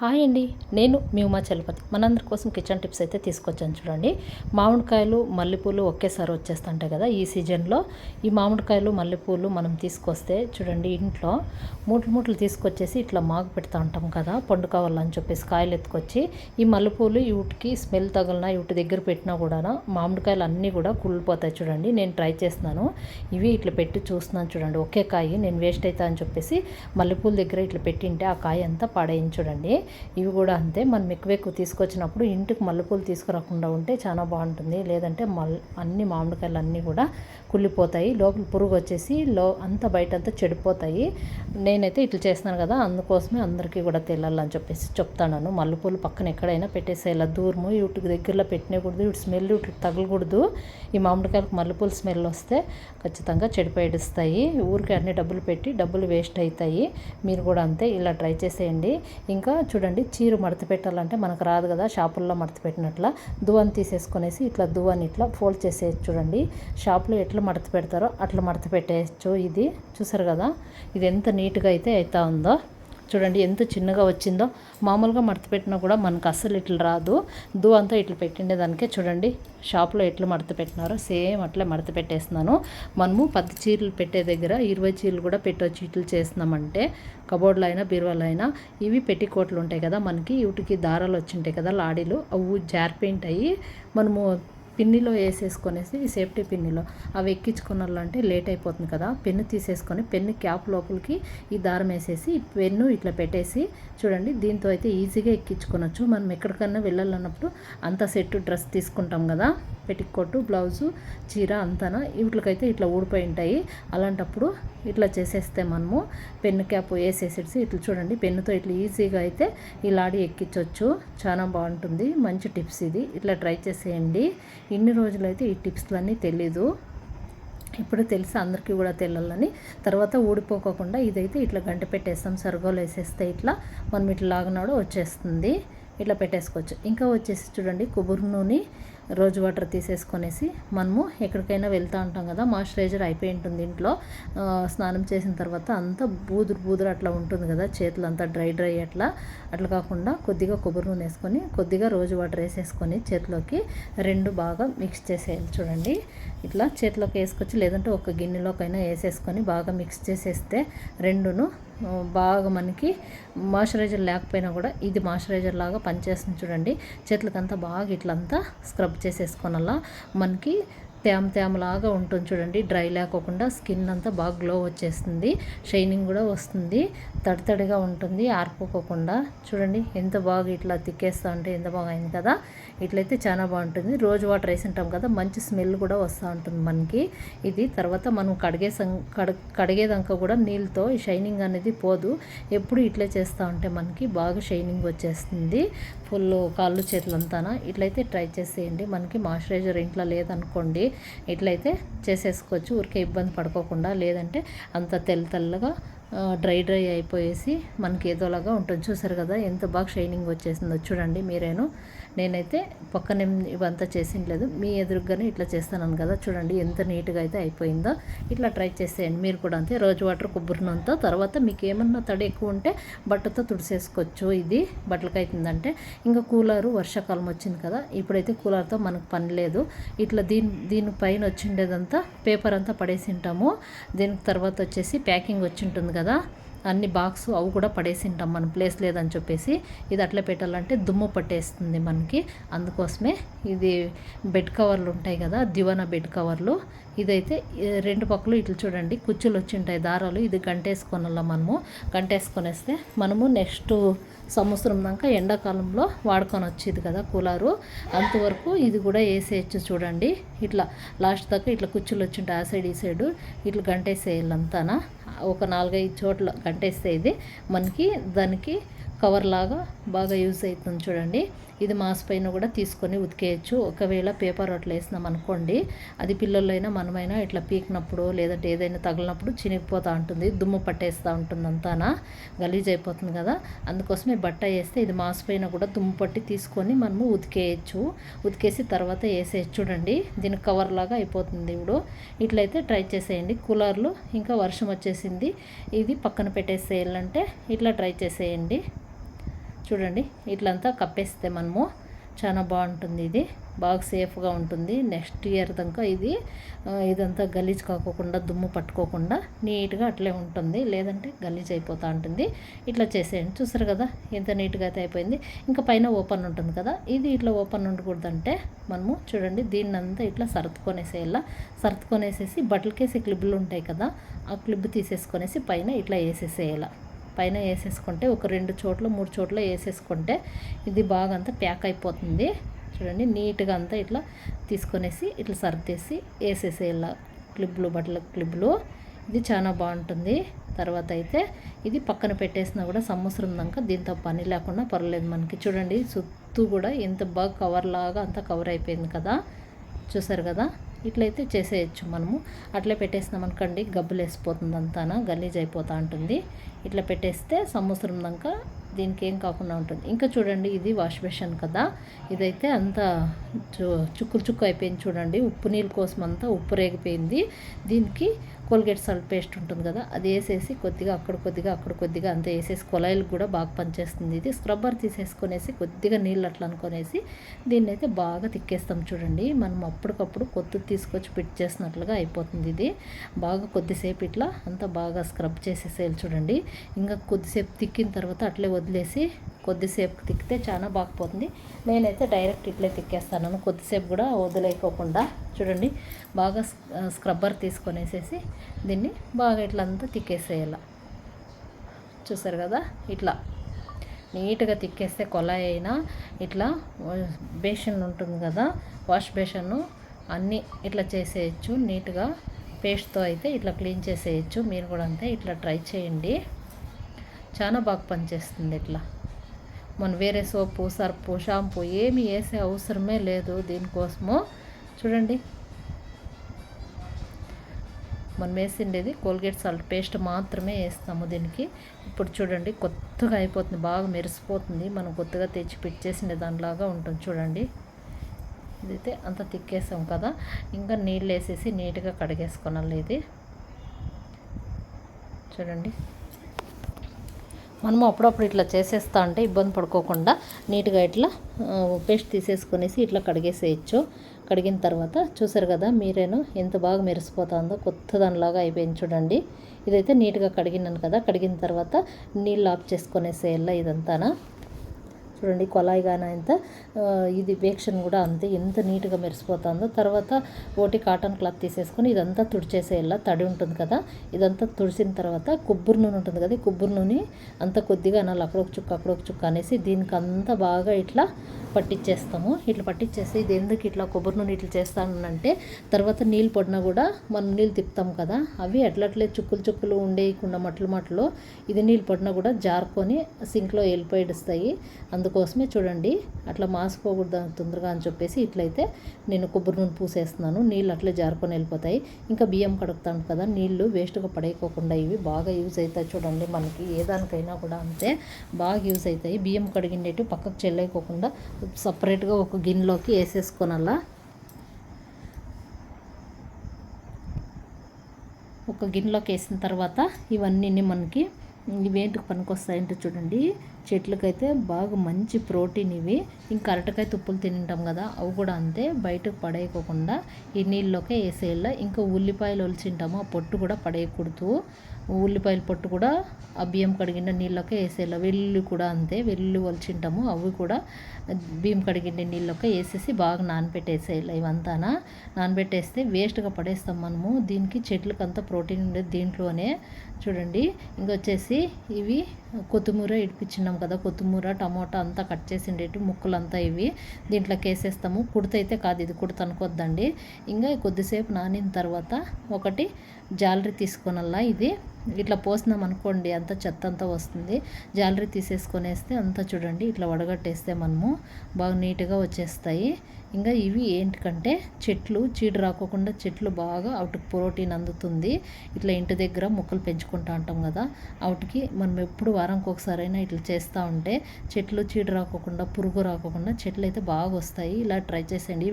Hi అండి. నేను మీ ఉమా చలపతి. మనందరి కోసం కిచెన్ టిప్స్ అయితే తీసుకొచ్చాను చూడండి. మామిడికాయలు మల్లెపూలు ఒకేసారి వచ్చేస్తుంటాయి కదా ఈ సీజన్లో. ఈ మామిడికాయలు మల్లెపూలు మనం తీసుకొస్తే చూడండి ఇంట్లో మూటలు మూటలు తీసుకొచ్చేసి ఇట్లా మాగు పెడతా ఉంటాం కదా పండు కావాలని చెప్పేసి కాయలు ఎత్తుకొచ్చి ఈ మల్లెపూలు ఇవిటికి స్మెల్ తగిలిన ఇవిటి దగ్గర పెట్టినా కూడా మామిడికాయలు అన్నీ కూడా కుళ్ళిపోతాయి చూడండి. నేను ట్రై చేస్తున్నాను. ఇవి ఇట్లా పెట్టి చూస్తున్నాను చూడండి. ఒకే కాయ నేను వేస్ట్ అవుతా అని చెప్పేసి మల్లెపూల దగ్గర ఇట్లా పెట్టింటే ఆ కాయ అంతా పాడైంది చూడండి. ఇవి కూడా అంతే. మనం ఎక్కువ ఎక్కువ తీసుకొచ్చినప్పుడు ఇంటికి మల్లెపూలు తీసుకురాకుండా ఉంటే చాలా బాగుంటుంది. లేదంటే మల్ అన్ని మామిడికాయలు అన్నీ కూడా కుళ్ళిపోతాయి. లోపల పురుగు వచ్చేసి లో అంతా బయట అంతా చెడిపోతాయి. నేనైతే ఇట్లా చేస్తున్నాను కదా అందుకోసమే అందరికీ కూడా తెల్లాలని చెప్పేసి చెప్తాను మల్లెపూలు పక్కన ఎక్కడైనా పెట్టేసేలా దూరము ఇటుకు దగ్గరలో పెట్టినకూడదు ఇటు స్మెల్ ఇటు తగలకూడదు. ఈ మామిడికాయలకు మల్లెపూలు స్మెల్ వస్తే ఖచ్చితంగా చెడిపోయిస్తాయి. ఊరికి అన్ని డబ్బులు పెట్టి డబ్బులు వేస్ట్ అవుతాయి. మీరు కూడా అంతే ఇలా ట్రై చేసేయండి. ఇంకా చూడండి చీర మడత పెట్టాలంటే మనకు రాదు కదా షాపుల్లో మడత పెట్టినట్ల దువ్వని తీసేసుకొనేసి ఇట్లా దువ్వని ఇట్లా ఫోల్డ్ చేసేయచ్చు చూడండి షాప్లో ఎట్లా మడత పెడతారో అట్లా మడత పెట్టేయచ్చు ఇది. చూసారు కదా ఇది ఎంత నీట్గా అయితే అవుతా ఉందో. చూడండి ఎంత చిన్నగా వచ్చిందో. మామూలుగా మడత పెట్టినా కూడా మనకు అస్సలు ఇట్లా రాదు. దు అంతా ఇట్లా పెట్టిండే దానికే చూడండి షాప్లో ఎట్లా మడత పెట్టినారో సేమ్ అట్లే మడత పెట్టేస్తున్నాను. మనము పది చీరలు పెట్టే దగ్గర ఇరవై చీరలు కూడా పెట్టొచ్చు ఇట్లు చేస్తున్నామంటే. కబోర్డ్లో అయినా బీరువాలో అయినా ఇవి పెట్టికోట్లు ఉంటాయి కదా మనకి వీటికి దారాలు వచ్చింటాయి కదా లాడీలు అవి జారిపెయింట్ అయ్యి మనము పిన్నిలో వేసేసుకొనేసి సేఫ్టీ పిన్నిలో. అవి ఎక్కించుకున్నారంటే లేట్ అయిపోతుంది కదా. పెన్ను తీసేసుకొని పెన్ను క్యాప్ లోపలికి ఈ దారం వేసేసి పెన్ను ఇట్లా పెట్టేసి చూడండి దీంతో అయితే ఈజీగా ఎక్కించుకోనొచ్చు. మనం ఎక్కడికన్నా వెళ్ళాలన్నప్పుడు అంత సెట్ డ్రెస్ తీసుకుంటాం కదా. పెట్టికోటు బ్లౌజు చీర అంతనా వీటికైతే ఇట్లా ఊడిపోయి ఉంటాయి. అలాంటప్పుడు ఇట్లా చేసేస్తే మనము పెన్ను క్యాప్ వేసేసేసి ఇట్లా చూడండి పెన్నుతో ఇట్లా ఈజీగా అయితే ఈ లాడి ఎక్కించవచ్చు చాలా బాగుంటుంది. మంచి టిప్స్ ఇది. ఇట్లా ట్రై చేసేయండి. ఇన్ని రోజులైతే ఈ టిప్స్లన్నీ తెలీదు. ఇప్పుడు తెలిసి అందరికీ కూడా తెల్లాలని తర్వాత ఊడిపోకోకుండా ఇదైతే ఇట్లా గంట పెట్టేస్తాం. సరుగోలు వేసేస్తే ఇట్లా మనం ఇట్లా లాగనాడు వచ్చేస్తుంది. ఇట్లా పెట్టేసుకోవచ్చు. ఇంకా వచ్చేసి చూడండి కొబ్బరి నూనె రోజు వాటర్ తీసేసుకొనేసి మనము ఎక్కడికైనా వెళ్తూ ఉంటాం కదా మాయిశ్చరైజర్ అయిపోయి ఉంటుంది ఇంట్లో. స్నానం చేసిన తర్వాత అంతా బూదురు బూదురు అట్లా ఉంటుంది కదా చేతులు అంతా డ్రై డ్రై అట్లా. అట్లా కాకుండా కొద్దిగా కొబ్బరి నూనె వేసుకొని కొద్దిగా రోజు వాటర్ వేసేసుకొని చేతిలోకి రెండు బాగా మిక్స్ చేసేయాలి చూడండి. ఇట్లా చేతిలోకి వేసుకొచ్చి లేదంటే ఒక గిన్నెలోకైనా వేసేసుకొని బాగా మిక్స్ చేసేస్తే రెండును బాగా మనకి మాయిశ్చరైజర్ లేకపోయినా కూడా ఇది మాయిశ్చరైజర్ లాగా పనిచేస్తుంది చూడండి. చేతులకంతా బాగా ఇట్లంతా స్క్రబ్ చేసేసుకోనల్లా మనకి తేమ తేమలాగా ఉంటుంది చూడండి. డ్రై లేకోకుండా స్కిన్ అంతా బాగా గ్లో వచ్చేస్తుంది. షైనింగ్ కూడా వస్తుంది. తడి తడిగా ఉంటుంది. ఆర్పుకోకుండా చూడండి. ఎంత బాగా ఇట్లా తిక్కేస్తూ ఉంటే ఎంత బాగా అయింది కదా. ఇట్లయితే చాలా బాగుంటుంది. రోజు వాటర్ వేసి ఉంటాం కదా మంచి స్మెల్ కూడా వస్తూ ఉంటుంది మనకి. ఇది తర్వాత మనం కడిగే కడ కడిగేదాకా కూడా నీళ్ళతో ఈ షైనింగ్ అనేది పోదు. ఎప్పుడు ఇట్లే చేస్తూ ఉంటే మనకి బాగా షైనింగ్ వచ్చేస్తుంది. ఫుల్ కాళ్ళు చేతులంతా ఇట్లయితే ట్రై చేసేయండి. మనకి మాయిశ్చరైజర్ ఇంట్లో లేదనుకోండి ఇట్లయితే చేసేసుకోవచ్చు. ఊరికే ఇబ్బంది పడుకోకుండా లేదంటే అంత తెల్ల తెల్లగా డ్రై డ్రై అయిపోయేసి మనకి ఏదోలాగా ఉంటుంది. చూసారు కదా ఎంత బాగా షైనింగ్ వచ్చేసిందో. చూడండి మీరేను. నేనైతే పక్కన ఇవంతా చేసిండలేదు మీ ఎదురుగానే ఇట్లా చేస్తాను కదా. చూడండి ఎంత నీట్గా అయితే అయిపోయిందో. ఇట్లా ట్రై చేసేయండి. మీరు కూడా అంతే. రోజు వాటర్ కొబ్బరి నూనెతో. తర్వాత మీకు ఏమన్నా తడి ఎక్కువ ఉంటే బట్టతో తుడిసేసుకోవచ్చు ఇది. బట్టలకి అవుతుందంటే ఇంకా కూలరు వర్షాకాలం వచ్చింది కదా. ఇప్పుడైతే కూలర్తో మనకు పని లేదు. ఇట్లా దీని దీనిపైన వచ్చిండేదంతా పేపర్ అంతా పడేసి ఉంటాము. దీనికి తర్వాత వచ్చేసి ప్యాకింగ్ వచ్చి ఉంటుంది కదా. అన్ని బాక్స్ అవి కూడా పడేసింటాం మనం ప్లేస్ లేదని చెప్పేసి ఇది అట్లా పెట్టాలంటే దుమ్ము పట్టేస్తుంది మనకి. అందుకోసమే ఇది బెడ్ కవర్లు ఉంటాయి కదా దివానా బెడ్ కవర్లు. ఇదైతే రెండు పక్కలు ఇట్లా చూడండి. కుచ్చులు వచ్చి ఉంటాయి దారాలు. ఇది గంటేసుకొనలా మనము. గంటేసుకొనేస్తే మనము నెక్స్ట్ సంవత్సరం దాకా ఎండాకాలంలో వాడుకొని వచ్చేది కదా కూలరు. అంతవరకు ఇది కూడా వేసేయచ్చు చూడండి. ఇట్లా లాస్ట్ దాకా ఇట్లా కుచ్చులు వచ్చింటాయి ఆ సైడ్ ఈ సైడు. ఇట్లా గంటేసేయాలంతానా ఒక నాలుగైదు చోట్ల గంటేస్తే ఇది మనకి దానికి కవర్ లాగా బాగా యూజ్ అవుతుంది చూడండి. ఇది మాస్ పైన కూడా తీసుకొని ఉతికేయచ్చు. ఒకవేళ పేపర్ అట్లా వేసినాం అనుకోండి అది పిల్లలైనా మనమైనా ఇట్లా పీకినప్పుడు లేదంటే ఏదైనా తగిలినప్పుడు చినిగిపోతూ ఉంటుంది దుమ్ము పట్టేస్తూ ఉంటుంది అంతానా? గలీజ్ అయిపోతుంది కదా. అందుకోసమే బట్ట వేస్తే ఇది మాస్ పైన కూడా దుమ్ము పట్టి తీసుకొని మనము ఉతికేయచ్చు. ఉతికేసి తర్వాత వేసేయచ్చు చూడండి. దీనికి కవర్ లాగా అయిపోతుంది ఇప్పుడు. ఇట్లయితే ట్రై చేసేయండి. కూలర్లు ఇంకా వర్షం వచ్చేసింది. ఇది పక్కన పెట్టేసేయాలంటే ఇట్లా ట్రై చేసేయండి. చూడండి ఇట్లంతా కప్పేస్తే మనము చాలా బాగుంటుంది ఇది. బాగా సేఫ్గా ఉంటుంది. నెక్స్ట్ ఇయర్ దాకా ఇది ఇదంతా గలీజ్ కాకోకుండా దుమ్ము పట్టుకోకుండా నీట్గా అట్లే ఉంటుంది. లేదంటే గలీజ్ అయిపోతూ ఉంటుంది. ఇట్లా చేసేయండి. చూసారు కదా ఎంత నీట్గా అయితే అయిపోయింది. ఇంకా పైన ఓపెన్ ఉంటుంది కదా ఇది ఇట్లా ఓపెన్ ఉండకూడదంటే మనము చూడండి దీన్ని అంతా ఇట్లా సర్దుకొనేసేయాల? సర్దుకొనేసేసి బట్టలకేసి క్లిబ్బులు ఉంటాయి కదా ఆ క్లిబ్ తీసేసుకొనేసి పైన ఇట్లా వేసేసేయాలి? పైన వేసేసుకుంటే ఒక రెండు చోట్ల మూడు చోట్ల వేసేసుకుంటే ఇది బాగా అంతా ప్యాక్ అయిపోతుంది. చూడండి నీట్గా అంతా ఇట్లా తీసుకొనేసి ఇట్లా సర్దేసి వేసేసేయాల క్లిబ్లు బట్టల క్లిబ్లు ఇది చాలా బాగుంటుంది. తర్వాత అయితే ఇది పక్కన పెట్టేసినా కూడా సంవత్సరం దాకా దీంతో పని లేకుండా పర్లేదు మనకి. చూడండి చుట్టూ కూడా ఎంత బాగా కవర్ లాగా అంతా కవర్ అయిపోయింది కదా. చూసారు కదా? ఇట్లయితే చేసేయచ్చు మనము. అట్లే పెట్టేసినాం అనుకోండి గబ్బులు వేసిపోతుంది అంతానా గలీజ్ అయిపోతూ ఉంటుంది. ఇట్లా పెట్టేస్తే సంవత్సరం దాకా దీనికి ఏం కాకుండా ఉంటుంది. ఇంకా చూడండి ఇది వాష్ బేషన్ కదా. ఇదైతే అంత చు- చుక్కులు చుక్కు అయిపోయింది చూడండి. ఉప్పు నీళ్ళ కోసం అంతా ఉప్పు రేగిపోయింది. దీనికి కోల్గేట్ సాల్ట్ పేస్ట్ ఉంటుంది కదా అది వేసేసి కొద్దిగా అక్కడ కొద్దిగా అక్కడ కొద్దిగా అంతా వేసేసి కొలాయిలకు కూడా బాగా పనిచేస్తుంది ఇది. స్క్రబ్బర్ తీసేసుకొనేసి కొద్దిగా నీళ్ళు అట్లా అనుకొనేసి దీన్ని అయితే బాగా తిక్కేస్తాం చూడండి. మనం అప్పటికప్పుడు కొత్త తీసుకొచ్చి పిట్ చేసినట్లుగా అయిపోతుంది ఇది. బాగా కొద్దిసేపు ఇట్లా అంతా బాగా స్క్రబ్ చేసేసేయాలి చూడండి. ఇంకా కొద్దిసేపు తిక్కిన తర్వాత అట్లే వదిలేసి కొద్దిసేపు తిక్కితే చాలా బాగుపోతుంది నేనైతే డైరెక్ట్ ఇట్లే తిక్కేస్తాను. కొద్దిసేపు కూడా వదిలేకోకుండా చూడండి. బాగా స్క్రబ్బర్ తీసుకొనేసేసి దీన్ని బాగా ఇట్లా అంతా తిక్కేసేయాల. చూసారు కదా? ఇట్లా. నీట్గా తిక్కేస్తే కొలాయి అయినా ఇట్లా బేషన్ ఉంటుంది కదా? వాష్ బేషన్ను అన్నీ ఇట్లా చేసేయచ్చు. నీట్గా పేస్ట్తో అయితే ఇట్లా క్లీన్ చేసేయచ్చు. మీరు కూడా అంతే ఇట్లా ట్రై చేయండి. చాలా బాగా పనిచేస్తుంది ఇట్లా. మనం వేరే సోపు సర్పు షాంపూ ఏమి వేసే అవసరమే లేదు దీనికోసము. చూడండి. మనం వేసిండేది కోల్గేట్ సాల్ట్ పేస్ట్ మాత్రమే వేస్తాము దీనికి. ఇప్పుడు చూడండి కొత్తగా అయిపోతుంది బాగా మెరిసిపోతుంది. మనం కొత్తగా తెచ్చి పెట్టేసిండే దానిలాగా ఉంటుంది చూడండి. ఇదైతే అంత తిక్కేసాం కదా. ఇంకా నీళ్ళు వేసేసి నీట్గా కడిగేసుకోనాలి ఇది. చూడండి. మనము అప్పుడప్పుడు ఇట్లా చేసేస్తా అంటే ఇబ్బంది పడుకోకుండా నీట్గా ఇట్లా పేస్ట్ తీసేసుకునేసి ఇట్లా కడిగేసేయచ్చు. కడిగిన తర్వాత చూసారు కదా మీరేను ఎంత బాగా మెరిసిపోతుందో కొత్త దానిలాగా అయిపోయింది చూడండి. ఇదైతే నీట్గా కడిగినాను కదా కడిగిన తర్వాత నీళ్ళు ఆఫ్ చేసుకునేసేయాల ఇదంతానా? చూడండి కొలాయి కానీ అంత ఇది వేక్షన్ కూడా అంతే ఎంత నీట్గా మెరిసిపోతుందో. తర్వాత ఒకటి కాటన్ క్లాత్ తీసేసుకొని ఇదంతా తుడిచేసేయాల తడి ఉంటుంది కదా ఇదంతా తుడిసిన తర్వాత కొబ్బరి నూనె ఉంటుంది కదా ఈ కొబ్బరి నూనె అంత కొద్దిగా అనాలి అక్కడ ఒక చుక్క అక్కడొక చుక్క అనేసి దీనికి అంతా బాగా ఇట్లా పట్టించేస్తాము ఇట్లా పట్టించేసి ఇది ఎందుకు ఇట్లా కొబ్బరి నూనె ఇట్లా చేస్తానంటే తర్వాత నీళ్ళు పడినా కూడా మనం నీళ్ళు తిప్పుతాం కదా అవి అట్లట్లే చుక్కులు చుక్కులు ఉండేయకుండా మట్లు మట్లు ఇది నీళ్ళు పడినా కూడా జారుకొని సింక్లో వెళ్ళిపోయిస్తాయి అందుకోసమే చూడండి అట్లా మాసిపోకూడదు తొందరగా అని చెప్పేసి ఇట్లయితే నేను కొబ్బరి నూనె పూసేస్తున్నాను. నీళ్ళు అట్లే జారుకొని వెళ్ళిపోతాయి. ఇంకా బియ్యం కడుగుతాను కదా నీళ్ళు వేస్ట్గా పడేయకోకుండా ఇవి బాగా యూజ్ అవుతాయి చూడండి మనకి. ఏ దానికైనా కూడా అంతే బాగా యూజ్ అవుతాయి. బియ్యం కడిగినట్టు పక్కకు చెల్లేకోకుండా సపరేట్గా ఒక గిన్నెలోకి వేసేసుకోనల్లా ఒక గిన్నెలోకి వేసిన తర్వాత ఇవన్నీ మనకి ఇవేంటికి పనికొస్తాయంటే చూడండి. చెట్లకైతే బాగా మంచి ప్రోటీన్ ఇవి. ఇంకా అరటకాయ తుప్పులు తింటాం కదా అవి కూడా అంతే. బయటకు పడేయకోకుండా ఈ నీళ్ళలోకే వేసేయాల. ఇంకా ఉల్లిపాయలు ఒలిచింటాము ఆ పొట్టు కూడా పడేయకూడదు. ఉల్లిపాయల పొట్టు కూడా ఆ బియ్యం కడిగిన నీళ్ళకే వేసేయాలి. వెల్లుల్లి కూడా అంతే. వెల్లుల్లి ఒలిచింటాము అవి కూడా బియ్యం కడిగిన నీళ్ళకే వేసేసి బాగా నానబెట్టేసేయాలి ఇవంతానా. నానబెట్టేస్తే వేస్ట్గా పడేస్తాం మనము. దీనికి చెట్లకు అంతా ప్రోటీన్ ఉండేది దీంట్లోనే. చూడండి ఇంకొచ్చేసి ఇవి కొత్తిమీర ఇడిపించినాం కదా కొత్తిమీర టమోటా అంతా కట్ చేసి ఉండేటి ముక్కలంతా ఇవి. దీంట్లోకి వేసేస్తాము కుడితైతే కాదు ఇది కుడత అనుకోద్దండి. ఇంకా కొద్దిసేపు నానిన తర్వాత ఒకటి జాలరీ తీసుకొనల్లా ఇది. ఇట్లా పోసినాం అనుకోండి అంత చెత్త అంతా వస్తుంది. జాలరీ తీసేసుకొనేస్తే అంతా చూడండి ఇట్లా వడగట్టేస్తే మనము బాగా నీట్గా వచ్చేస్తాయి. ఇంకా ఇవి ఏంటికంటే చెట్లు చీడ రాకోకుండా చెట్లు బాగా వాటికి ప్రోటీన్ అందుతుంది. ఇట్లా ఇంటి దగ్గర మొక్కలు పెంచుకుంటా ఉంటాం కదా వాటికి మనం ఎప్పుడు వారానికి ఒకసారైనా ఇట్లా చేస్తూ ఉంటే చెట్లు చీడ రాకోకుండా పురుగు రాకోకుండా చెట్లు అయితే బాగా వస్తాయి. ఇలా ట్రై చేసేయండి.